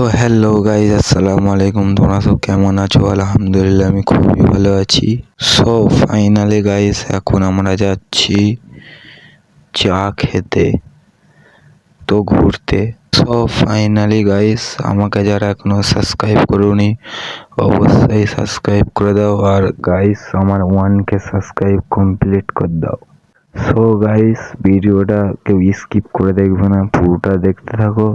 তো hello guys আসসালামু আলাইকুম। তোমরা সব কেমন আছো? আলহামদুলিল্লাহ, আমি খুবই ভালো আছি। সো ফাইনালি গাইজ এখন আমরা যাচ্ছি চা খেতে, তো ঘুরতে। সো ফাইনালি গাইস আমাকে যারা এখনও সাবস্ক্রাইব করুনি, অবশ্যই সাবস্ক্রাইব করে দাও। আর গাইস আমার ওয়ানকে সাবস্ক্রাইব কমপ্লিট করে দাও। সো গাইস ভিডিওটা কেউ স্কিপ করে দেখবে না, পুরোটা দেখতে থাকো।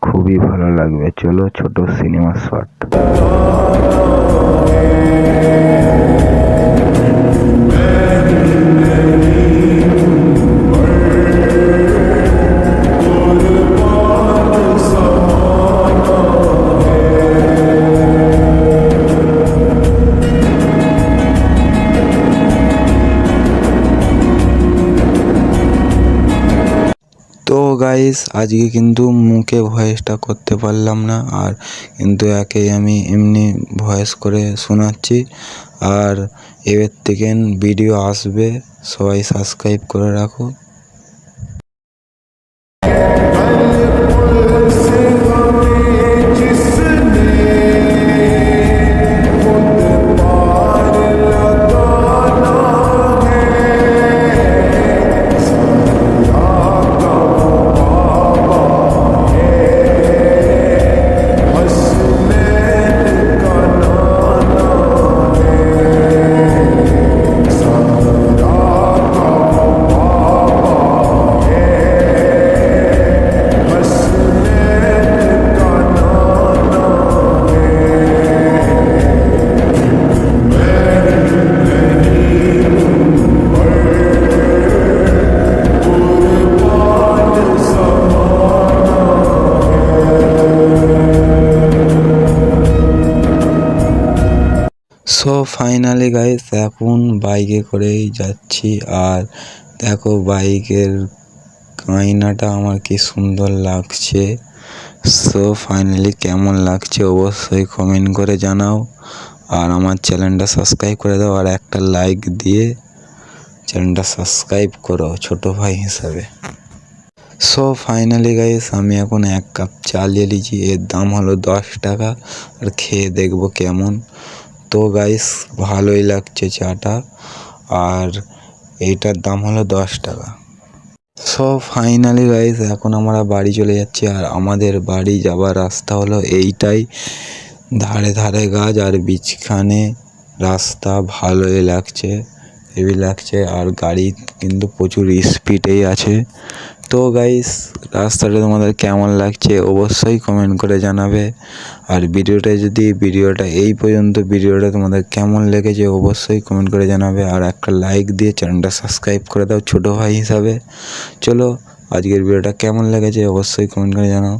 খুবই ভালো লাগবে। চলো ছোট সিনেমা শট। গাইস আজকে কিন্তু মুখে ভয়েসটা করতে পারলাম না। আর কিন্তু একেই আমি এমনি ভয়েস করে শোনাচ্ছি। আর এবার থেকে ভিডিও আসবে, সবাই সাবস্ক্রাইব করে রাখো। সো ফাইনালি গাইস এখন বাইকে করেই যাচ্ছি। আর দেখো বাইকের আয়নাটা আমার কি সুন্দর লাগছে। সো ফাইনালি কেমন লাগছে অবশ্যই কমেন্ট করে জানাও। আর আমার চ্যানেলটা সাবস্ক্রাইব করে দাও আর একটা লাইক দিয়ে চ্যানেলটা সাবস্ক্রাইব করো ছোট ভাই হিসাবে। সো ফাইনালি গাইস আমি এখন এক কাপ চা নিয়ে নিয়েছি এর দাম হলো দশ টাকা। আর খেয়ে দেখব কেমন। তো গাইস ভালোই লাগছে চাটা। আর এইটার দাম হলো দশ টাকা। সো ফাইনালি গাইস এখন আমরা বাড়ি চলে যাচ্ছি আর আমাদের বাড়ি যাবার রাস্তা হলো এইটাই। ধারে ধারে গাছ আর বিচখানে রাস্তা ভালোই লাগছে হেভি লাগছে। আর গাড়ি কিন্তু প্রচুর স্পিডেই আছে। তো গাইস রাস্তাটা তোমাদের কেমন লাগছে অবশ্যই কমেন্ট করে জানাবে। আর ভিডিওটা যদি, ভিডিওটা এই পর্যন্ত, ভিডিওটা তোমাদের কেমন লেগেছে অবশ্যই কমেন্ট করে জানাবে। আর একটা লাইক দিয়ে চ্যানেলটা সাবস্ক্রাইব করে দাও ছোটো ভাই হিসাবে। চলো, আজকের ভিডিওটা কেমন লেগেছে অবশ্যই কমেন্ট করে জানাও।